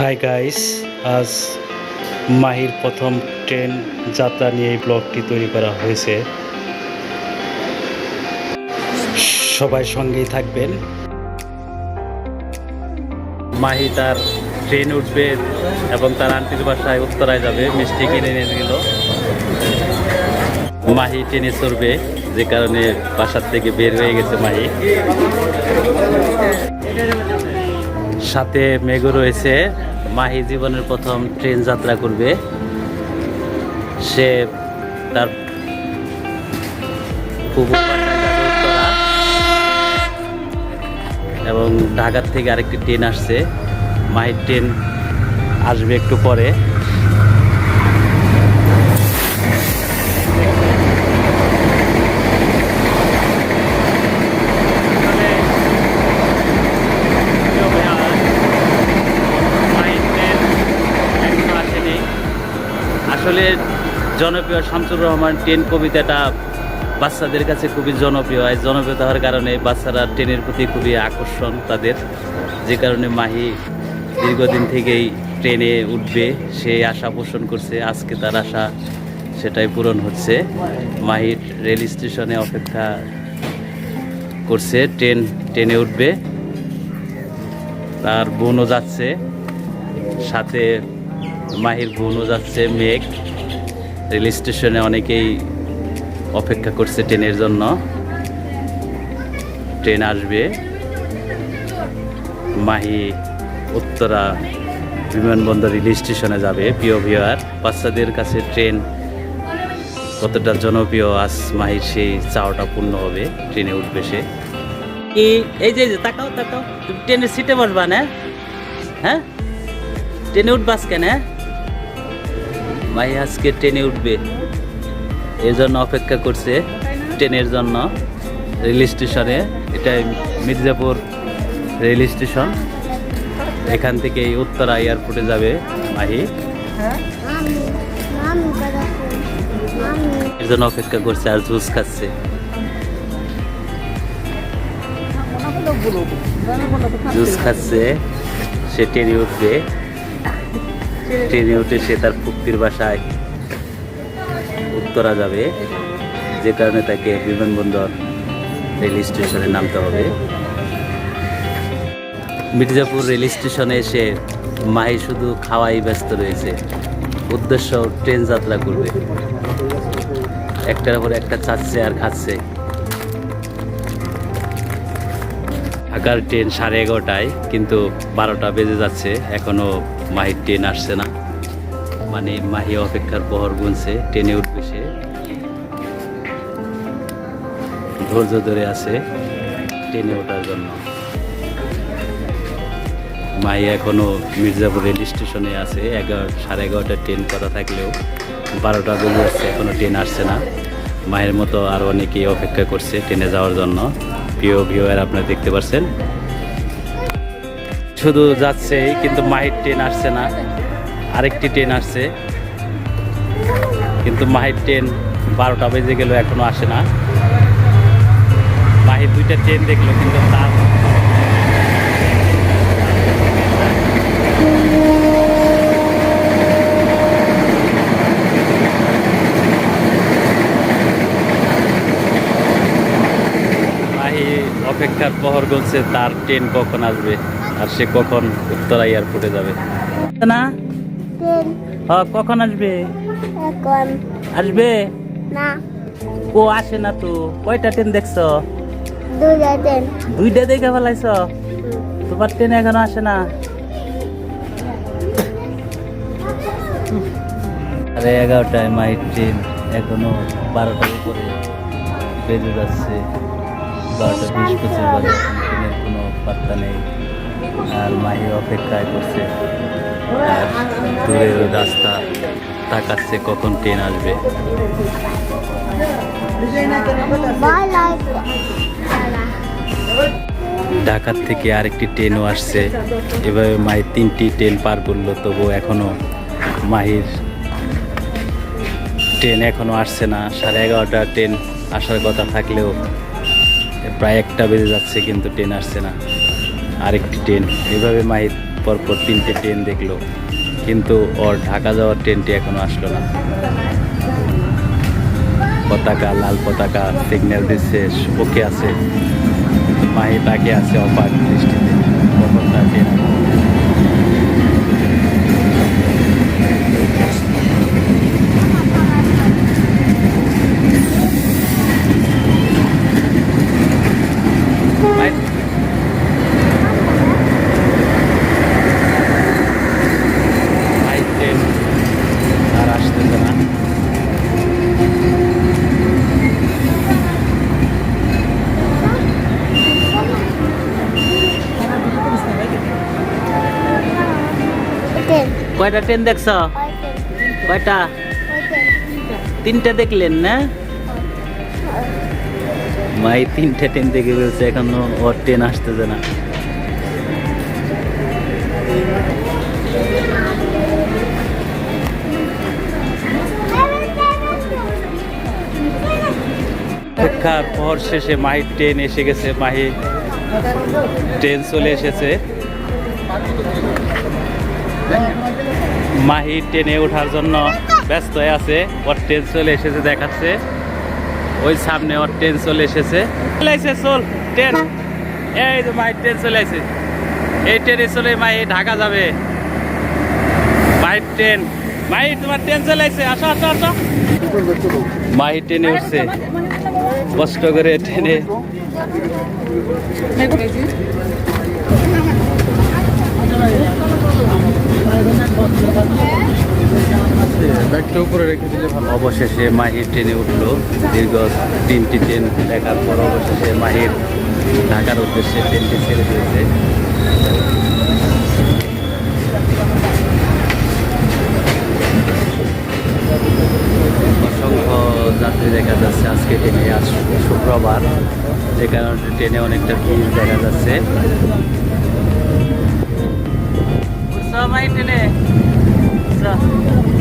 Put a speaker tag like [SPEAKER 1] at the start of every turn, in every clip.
[SPEAKER 1] Hi guys আজ মাহির প্রথম train যাত্রা নিয়ে এই ব্লগটি তৈরি করা হয়েছে। সবাই সঙ্গেই থাকবেন। মাহি তার ট্রেন উঠবে এবং তার আন্টির বাসায় উত্তরায় যাবে, মিষ্টি কিনে নিয়ে গেল। মাহি ট্রেনে চড়বে, যে কারণে বাসার থেকে বের হয়ে গেছে মাহি। সাথে মেঘ রয়েছে। মাহি জীবনের প্রথম ট্রেন যাত্রা করবে। সে তার। এবং ঢাকার থেকে আরেকটি ট্রেন আসছে। মাহির ট্রেন আসবে একটু পরে আসলে জনপ্রিয় শামসুর রহমান ট্রেন কবিতাটা বাচ্চাদের কাছে খুবই জনপ্রিয়। এই জনপ্রিয়তা হওয়ার কারণে বাচ্চারা ট্রেনের প্রতি খুবই আকর্ষণ তাদের। যে কারণে মাহি দীর্ঘদিন থেকেই ট্রেনে উঠবে, সে আশা পোষণ করছে, আজকে তার আশা সেটাই পূরণ হচ্ছে। মাহির রেল স্টেশনে অপেক্ষা করছে ট্রেন ট্রেনে উঠবে। তার বোনও যাচ্ছে, সাথে মাহির বোনও যাচ্ছে, মেঘ। রেল স্টেশনে অনেকেই অপেক্ষা করছে ট্রেনের জন্য। ট্রেন আসবে। মাহি উত্তরা বিমানবন্দর রেল স্টেশনে যাবে, প্রিয় ভিওয়ার বাচ্চাদের কাছে ট্রেন কতটা জনপ্রিয়, আজ মাহির সেই চাওয়াটা পূর্ণ হবে, ট্রেনে উঠবে সে। এই যে তাকাও তাকাও। ট্রেনের সিটে বসবা না? হ্যাঁ? ট্রেনে উঠবাস কেন হ্যাঁ? মাহি আজকে ট্রেনে উঠবে। এই জন্য অপেক্ষা করছে ট্রেনের জন্য রেল স্টেশনে। এটা মির্জাপুর রেল স্টেশন। এখান থেকে উত্তরা এয়ারপোর্টে যাবে মাহি. এর জন্য অপেক্ষা করছে আর জুস খাচ্ছে। জুস খাচ্ছে, সে ট্রেনে উঠবে। ট্রেনে উঠে সে তার ফুক্তির বাসায় উত্তরা যাবে, যে কারণে তাকে বিমানবন্দর রেল স্টেশনে নামতে হবে। মির্জাপুর রেল স্টেশনে এসে মাহি শুধু খাওয়াই ব্যস্ত রয়েছে। উদ্দেশ্য, ট্রেন যাত্রা করবে। একটার পর একটা চাচ্ছে আর খাচ্ছে। ঢাকার ট্রেন সাড়ে এগারোটায়, কিন্তু বারোটা বেজে যাচ্ছে, এখনও মাহির ট্রেন আসছে না। মানে মাহি অপেক্ষার পহর গুনছে, ট্রেনে উঠবে সে। ধৈর্য ধরে আছে ট্রেনে ওঠার জন্য। মাহি এখনও মির্জাপুর রেল স্টেশনে আছে, এগারো সাড়ে এগারোটা ট্রেন করা থাকলেও বারোটা বেজে যাচ্ছে এখনও ট্রেন আসছে না। মায়ের মতো আরও অনেকেই অপেক্ষা করছে ট্রেনে যাওয়ার জন্য। প্রিয় ভিউয়ার, আপনারা দেখতে পাচ্ছেন শুধু যাচ্ছেই কিন্তু মাহির ট্রেন আসছে না। আরেকটি ট্রেন আসছে। কিন্তু মাহির ট্রেন বারোটা বেজে গেল, এখনও আসে না। মাহির দুইটা ট্রেন দেখল, কিন্তু তার অপেক্ষার প্রহর গলছে, তার ট্রেন কখন আসবে? আর সে কখন উত্তরা এয়ারপোর্টে যাবে? না? হ্যাঁ কখন আসবে?
[SPEAKER 2] এখন,
[SPEAKER 1] আসবে?
[SPEAKER 2] না,
[SPEAKER 1] ও আসে না তো। কয়টা ট্রেন দেখছ. দুইটা দেখে ফেলাইছ? তোমার ট্রেন এখনও আসে না? আরে এগারোটায় মাইট ট্রেন এখনও বারোটার উপরে বেজে যাচ্ছে। বারোটা বিশ পঁচিশ বাজে। ট্রেনের কোনো পাত্তা নেই। আর মাহি অপেক্ষায় করছে। আর দূরের রাস্তা তাকাচ্ছে কখন ট্রেন আসবে? ঢাকার থেকে আরেকটি ট্রেনও আসছে। এভাবে মাহির তিনটি ট্রেন পার করল তবু এখনও মাহির ট্রেন এখনও আসছে না। সাড়ে এগারোটা ট্রেন আসার কথা থাকলেও প্রায় একটা বেজে যাচ্ছে, কিন্তু ট্রেন আসছে না। আরেকটি ট্রেন। এভাবে মাহির পরপর পর তিনটে ট্রেন দেখল। কিন্তু ওর ঢাকা যাওয়ার ট্রেনটি এখনও আসলো না। পতাকা, লাল পতাকা সিগন্যাল দিচ্ছে, ওকে আছে। মাহি তাকে আছে অপার দৃষ্টিতে কখন তার ট্রেন আসবে। মাহি- মাহি ট্রেন আর আসতেছে না
[SPEAKER 2] Ten.
[SPEAKER 1] কয়টা ট্রেন দেখছ? কয়টা? তিনটা দেখলেন না? মাই, তিনটা ট্রেন দেখে বলছে এখনও ওর ট্রেন আসতেছে না। অপেক্ষার পর শেষে মাহির ট্রেন এসে গেছে, মাহি ট্রেন চলে এসেছে। মাহি ট্রেনে ওঠার জন্য ব্যস্ত আছে। ওর ট্রেন চলে এসেছে, দেখাচ্ছে। ওই সামনে ওর ট্রেন চলে এসেছে। চলে চল, ট্রেন। এই তো মাহির ট্রেন চলে এসে এই ট্রেনে চলে মাহি ঢাকা যাবে। মাহির ট্রেন। মাহি, তোমার ট্রেন চলে এসে আসো আসো আসো। মাহি ট্রেনে উঠছে। কষ্ট করে ট্রেনে।
[SPEAKER 3] ব্যাগটা উপরে রেখে দিলে
[SPEAKER 1] অবশেষে মাহির ট্রেনে উঠল। দীর্ঘ তিনটি ট্রেন দেখার পর অবশেষে মাহির ঢাকার উদ্দেশ্যে ট্রেনটি ছেড়ে দিয়েছে। অসংখ্য যাত্রী দেখা যাচ্ছে আজকে ট্রেনে। আজ শুক্রবার। যে কারণে ট্রেনে অনেকটা ভিড় দেখা যাচ্ছে। উঠছো মাহির ট্রেনে উঠছো?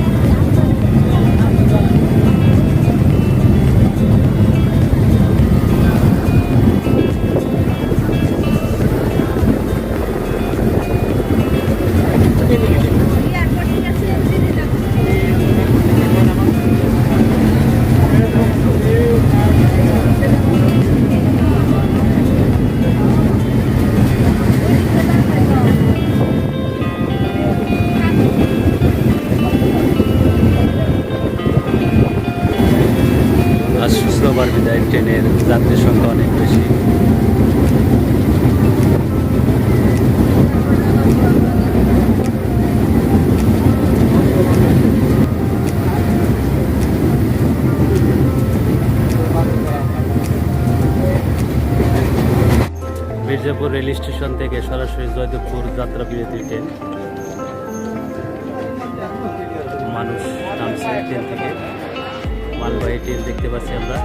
[SPEAKER 1] মির্জাপুর রেল স্টেশন থেকে সরাসরি জয়দেবপুর যাত্রা বিরতি ট্রেন মানুষ নামছে ট্রেন থেকে। মালবাহী ট্রেন দেখতে পাচ্ছি আমরা।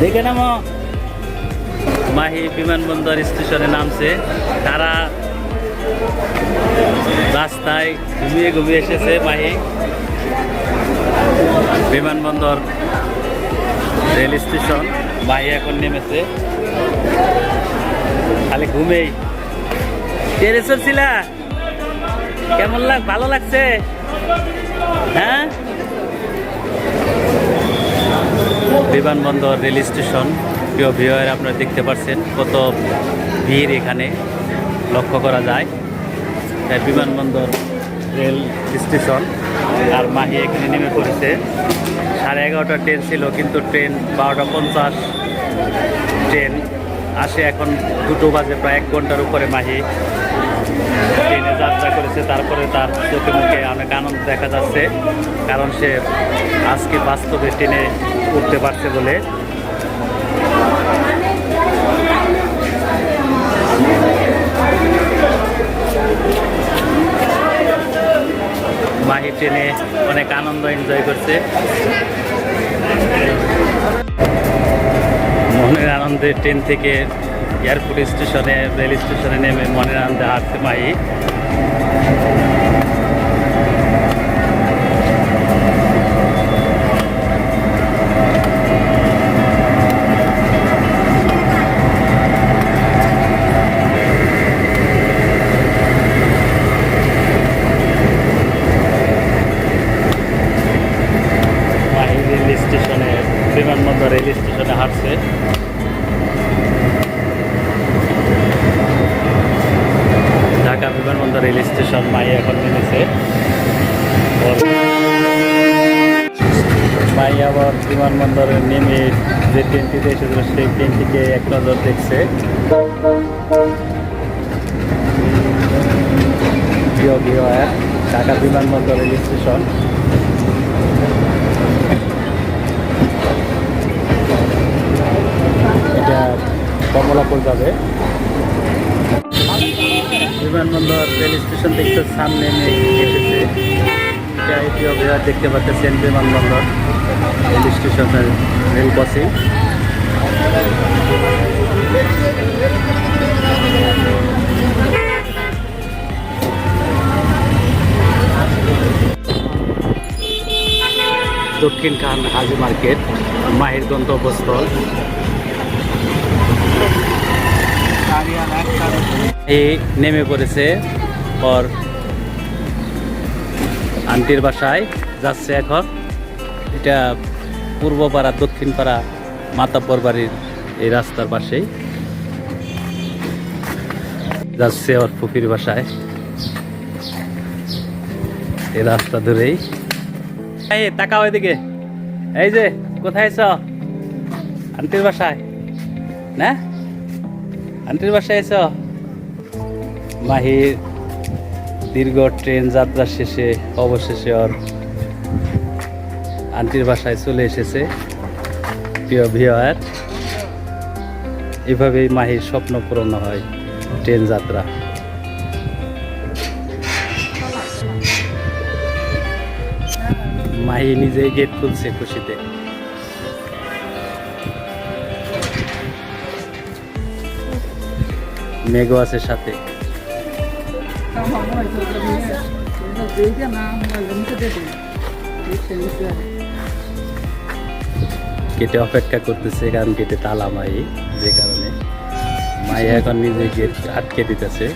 [SPEAKER 1] দেখে নামো। মাহি বিমানবন্দর স্টেশনে নামছে। তারা রাস্তায় ঘুমিয়ে ঘুমিয়ে এসেছে মাহি। বিমানবন্দর রেল স্টেশন। মাহি এখন নেমেছে। খালি ঘুমেই। ট্রেনে চলছিলা কেমন লাগ, ভালো লাগছে? হ্যাঁ? বিমানবন্দর রেল স্টেশন। প্রিয় ভিওয়ার আপনারা দেখতে পাচ্ছেন কত ভিড় এখানে। লক্ষ্য করা যায়। বিমানবন্দর রেল স্টেশন। আর মাহি এখানে নেমে পড়েছে। সাড়ে এগারোটা ট্রেন ছিল, কিন্তু ট্রেন বারোটা পঞ্চাশ ট্রেন আসে এখন দুটো বাজে, প্রায় এক ঘণ্টার উপরে মাহি ট্রেনে যাত্রা করেছে। তারপরে তার চোখে মুখে অনেক আনন্দ দেখা যাচ্ছে, কারণ সে আজকে বাস্তবে ট্রেনে উঠতে পারছে বলে। মাহি ট্রেনে অনেক আনন্দ এনজয় করছে। মনের আনন্দে ট্রেন থেকে এয়ারপোর্ট স্টেশনে রেল স্টেশনে নেমে মনের আনন্দে হাঁটছে মাহি আবার বিমানবন্দরে নেমে যে ট্রেনটিতে এসেছিল, সেই ট্রেনটিকে এক নজর দেখছে। ঢাকা বিমানবন্দর রেল স্টেশন। এটা কমলাপুর যাবে। বিমানবন্দর রেল স্টেশন দেখতে সামনে এসেছে। এটা ভিওয়ার দেখতে পাচ্ছেন বিমানবন্দর। রেল স্টেশনের রেল দক্ষিণ খান হাজি মার্কেট, মাহির গন্তব্যস্থল এই নেমে পড়েছে ওর আন্টির বাসায়, যাচ্ছে এখন। এটা পূর্ব পাড়া দক্ষিণ পাড়া মাতাব্বর বাড়ির এই রাস্তার পাশেই। যাচ্ছে ওর ফুপির বাসায়। এই রাস্তা ধরেই। এই তাকাও এদিকে। এই যে, কোথায় আছ? আন্টির বাসায়, না? আন্টির বাসায় আছ? মাহির দীর্ঘ ট্রেন যাত্রা শেষে, অবশেষে ওর আন্টির বাসায় চলে এসেছে। প্রিয় ভিওয়ার এভাবেই মাহির স্বপ্ন পূরণ হয় ট্রেন যাত্রা। মাহি নিজেই গেট খুলছে খুশিতে। মেঘও আছে সাথে। গেটে অপেক্ষা করতেছে, কারণ গেটে তালা মাই, যে কারণে। মাই এখন নিজে গেট আটকে দিতেছে।